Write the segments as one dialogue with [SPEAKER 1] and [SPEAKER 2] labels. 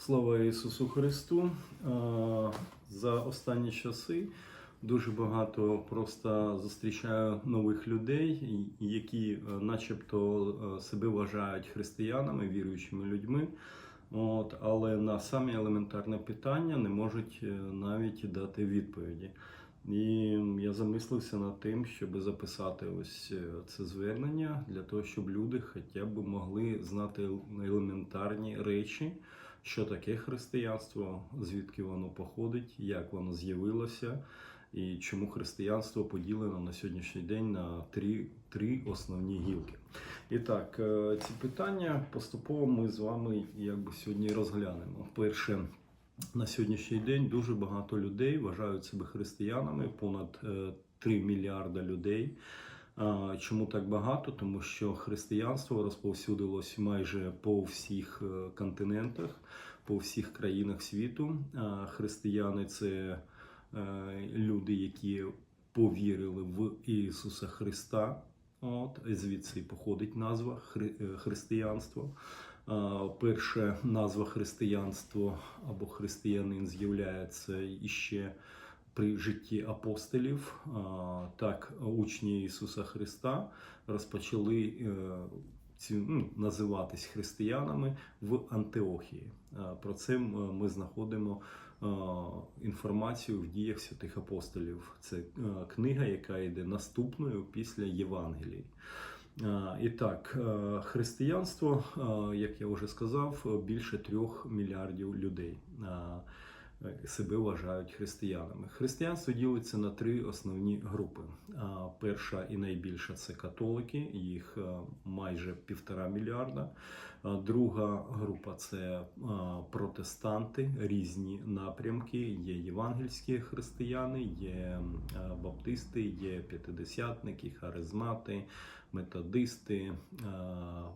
[SPEAKER 1] Слава Ісусу Христу! Е, За останні часи дуже багато просто зустрічаю нових людей, які е, начебто е, себе вважають християнами, віруючими людьми. От, але на самі елементарне питання не можуть навіть дати відповіді. І я замислився над тим, щоб записати ось це звернення для того, щоб люди хоча б могли знати елементарні речі, що таке християнство, звідки воно походить, як воно з'явилося, і чому християнство поділено на сьогоднішній день на три, три основні гілки. І так, е, ці питання поступово ми з вами якби сьогодні розглянемо. Перше, на сьогоднішній день дуже багато людей вважають себе християнами, понад е, 3 мільярда людей. Чому так багато? Тому що християнство розповсюдилось майже по всіх е, континентах, по всіх країнах світу. Християни це е, люди, які повірили в Ісуса Христа. От звідси походить назва хри- е, християнство. Перша назва християнство або християнин з'являється іще при житті апостолів. Так, учні Ісуса Христа розпочали е, ці, ну, називатись християнами в Антиохії. Про це ми знаходимо інформацію в діях святих апостолів. Це е, книга, яка йде наступною після Євангелії. І так, е, християнство, як я вже сказав, більше трьох мільярдів людей себе вважають християнами. Християнство ділиться на три основні групи. Перша і найбільша це католики, їх е, майже півтора мільярда. Друга група це е, протестанти, різні напрямки. Є євангельські християни, є е, баптисти, є п'ятидесятники, харизмати, методисти,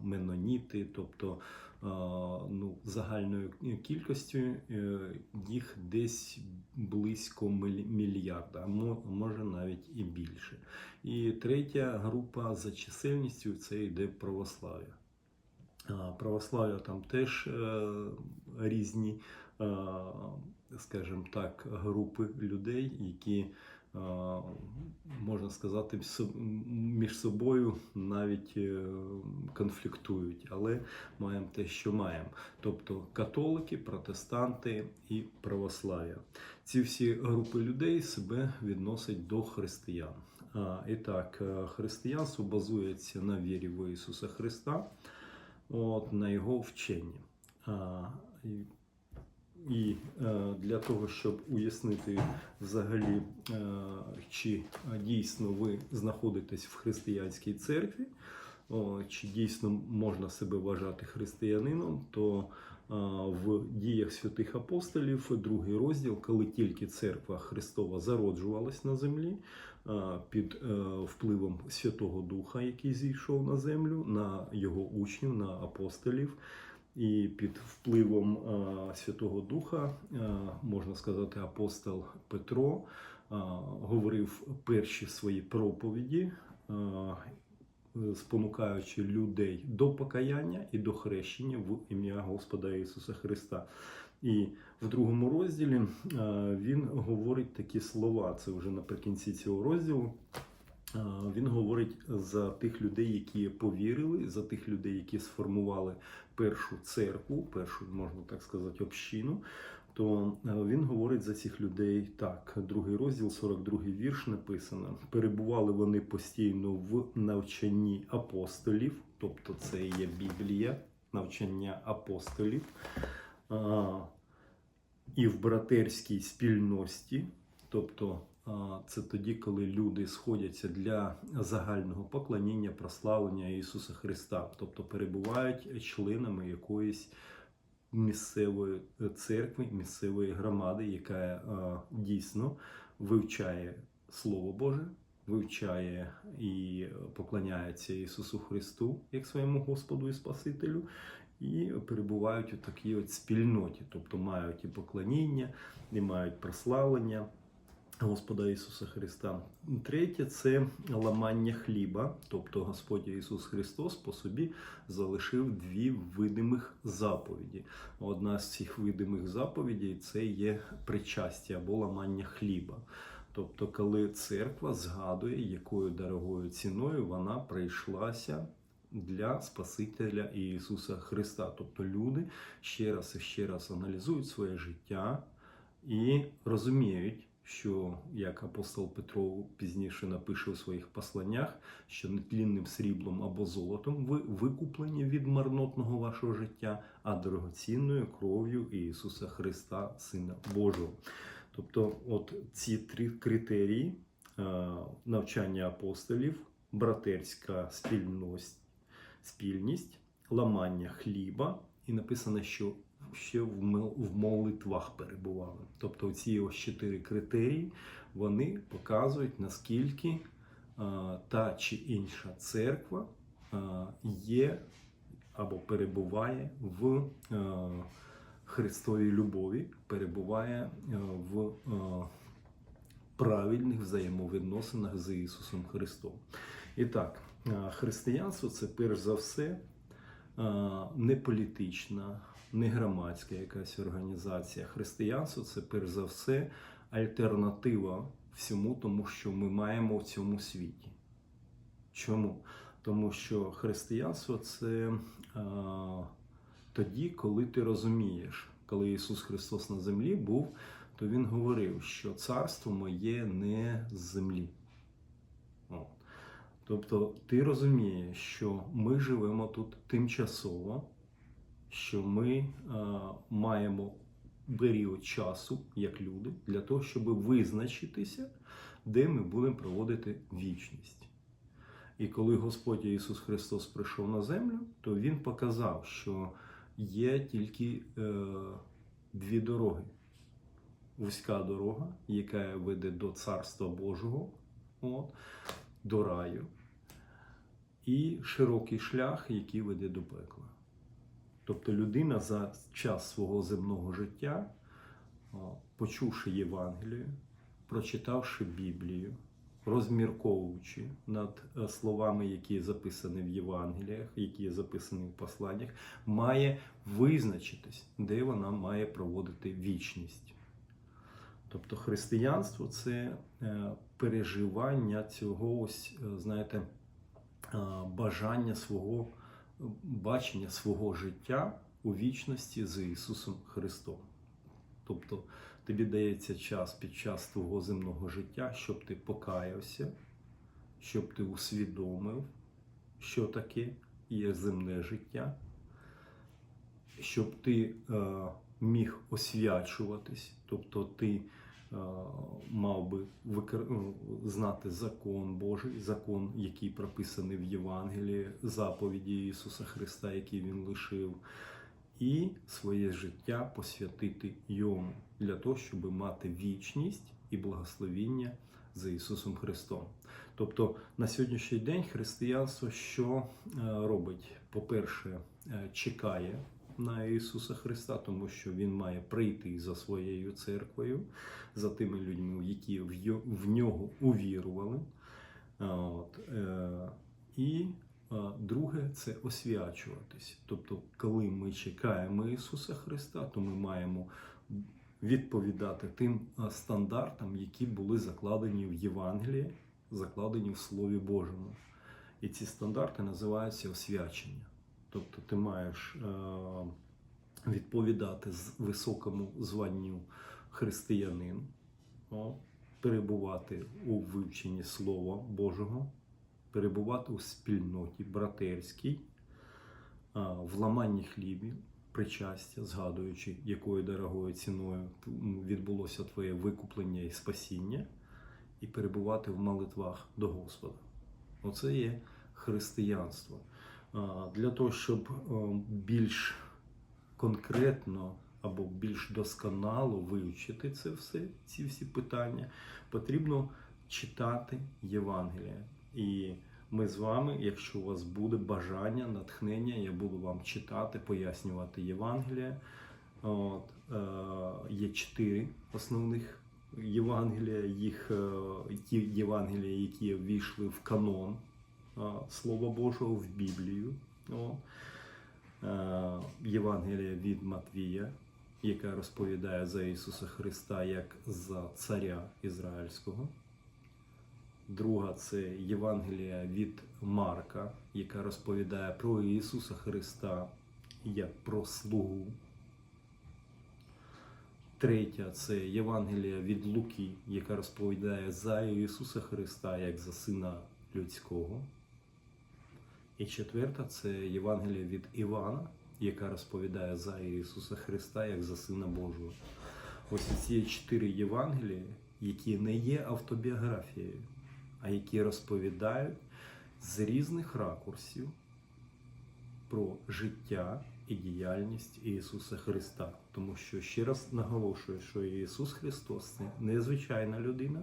[SPEAKER 1] меноніти, тобто ну, загальною кількістю е, їх десь близько мільярда, може навіть і більше. І третя група за чисельністю це йде православ'я. Православ'я там теж е, різні, е, скажімо так, групи людей, які, е, можна сказати, між собою навіть е, конфліктують, але маємо те, що маємо. Тобто католики, протестанти і православ'я. Ці всі групи людей себе відносять до християн. І так, е, християнство базується на вірі в Ісуса Христа от, на його вченні. І, е, для того, щоб уяснити взагалі, е, чи дійсно ви знаходитесь в християнській церкві, чи дійсно можна себе вважати християнином, то в діях святих апостолів, другий розділ, коли тільки церква Христова зароджувалась на землі під е, впливом Святого Духа, який зійшов на землю, на його учнів, на апостолів. І під впливом Святого Духа, можна сказати, апостол Петро говорив перші свої проповіді, спонукаючи людей до покаяння і до хрещення в ім'я Господа Ісуса Христа. І в другому розділі е, він говорить такі слова. Це вже наприкінці цього розділу. Він говорить за тих людей, які повірили, за тих людей, які сформували першу церкву, першу, можна так сказати, общину. То е, він говорить за цих людей так. Другий розділ, 42-й вірш написано: перебували вони постійно в навчанні апостолів, тобто це є Біблія, навчання апостолів, і в братерській спільності, тобто це тоді, коли люди сходяться для загального поклоніння, прославлення Ісуса Христа, тобто перебувають членами якоїсь місцевої церкви, місцевої громади, яка е, дійсно вивчає Слово Боже, вивчає і поклоняється Ісусу Христу як своєму Господу і Спасителю, і перебувають у такій от спільноті, тобто мають і поклоніння, і мають прославлення. Господа Ісуса Христа. Третє це ламання хліба, тобто Господь Ісус Христос по собі залишив дві видимих заповіді. Одна з цих видимих заповідей це є причастя або ламання хліба. Тобто, коли церква згадує, якою дорогою ціною вона прийшлася для Спасителя Ісуса Христа. Тобто люди ще раз і ще раз аналізують своє життя і розуміють, що як апостол Петро пізніше напише у своїх посланнях, що нетлінним сріблом або золотом ви викуплені від марнотного вашого життя, а дорогоцінною кров'ю Ісуса Христа, Сина Божого. Тобто, от ці три критерії е, навчання апостолів, братерська спільність, спільність, ламання хліба, і написано, що ще в молитвах перебували. Тобто ці ось чотири критерії вони показують, наскільки та чи інша церква є або перебуває в Христовій любові, перебуває в правильних взаємовідносинах з Ісусом Христом. І так, християнство це перш за все не політична, не громадська якась організація. Християнство це перш за все альтернатива всьому тому, що ми маємо в цьому світі. Чому? Тому що християнство це е, тоді, коли ти розумієш, коли Ісус Христос на землі був, то Він говорив, що царство моє не з землі. Тобто ти розумієш, що ми живемо тут тимчасово, що ми е, маємо період часу, як люди, для того, щоб визначитися, де ми будемо проводити вічність. І коли Господь Ісус Христос прийшов на землю, то Він показав, що є тільки е, дві дороги. Вузька дорога, яка веде до Царства Божого, от, до раю, і широкий шлях, який веде до пекла. Тобто людина за час свого земного життя, почувши Євангелію, прочитавши Біблію, розмірковуючи над е, словами, які записані в Євангеліях, які записані в посланнях, має визначитись, де вона має проводити вічність. Тобто християнство це е, переживання цього, ось, е, знаєте, бажання свого бачення свого життя у вічності з Ісусом Христом. Тобто тобі дається час під час твого земного життя, щоб ти покаявся, щоб ти усвідомив, що таке є земне життя, щоб ти е, міг освячуватись, тобто ти мав би викр... ну, знати закон Божий, закон, який прописаний в Євангелії, заповіді Ісуса Христа, які Він лишив, і своє життя посвятити Йому для того, щоб мати вічність і благословіння за Ісусом Христом. Тобто на сьогоднішній день християнство що е, робить? По-перше, е, чекає на Ісуса Христа, тому що Він має прийти за своєю церквою, за тими людьми, які в нього увірували. От, е, і друге це освячуватись. Тобто, коли ми чекаємо Ісуса Христа, то ми маємо відповідати тим стандартам, які були закладені в Євангелії, закладені в Слові Божому. І ці стандарти називаються освячення. Тобто ти маєш е, відповідати з високому званню християнин, перебувати у вивченні Слова Божого, перебувати у спільноті братерській, в ламанні хлібів, причастя, згадуючи, якою дорогою ціною відбулося твоє викуплення і спасіння, і перебувати в молитвах до Господа. Оце є християнство. Для того, щоб е, більш конкретно або більш досконало вивчити це все, ці всі питання, потрібно читати Євангелія. І ми з вами, якщо у вас буде бажання, натхнення, я буду вам читати, пояснювати Євангелія. От, е, є чотири основних Євангелія, їх е, ті Євангелія, які ввійшли в канон Слова Божого в Біблію. О. Е, Євангелія від Матвія, яка розповідає за Ісуса Христа як за царя Ізраїльського. Друга це Євангелія від Марка, яка розповідає про Ісуса Христа як про слугу. Третя це Євангелія від Луки, яка розповідає за Ісуса Христа як за Сина Людського. І четверта це Євангелія від Івана, яка розповідає за Ісуса Христа як за Сина Божого. Ось ці чотири Євангелії, які не є автобіографією, а які розповідають з різних ракурсів про життя і діяльність Ісуса Христа. Тому що ще раз наголошую, що Ісус Христос це не звичайна людина,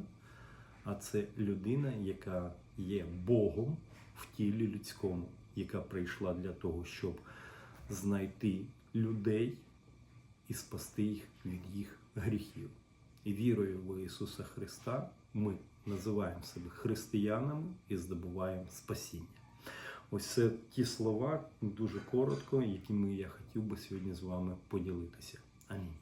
[SPEAKER 1] а це людина, яка є Богом в тілі людському, яка прийшла для того, щоб знайти людей і спасти їх від їх гріхів. І вірою в Ісуса Христа ми називаємо себе християнами і здобуваємо спасіння. Ось це ті слова дуже коротко, якими я хотів би сьогодні з вами поділитися. Амінь.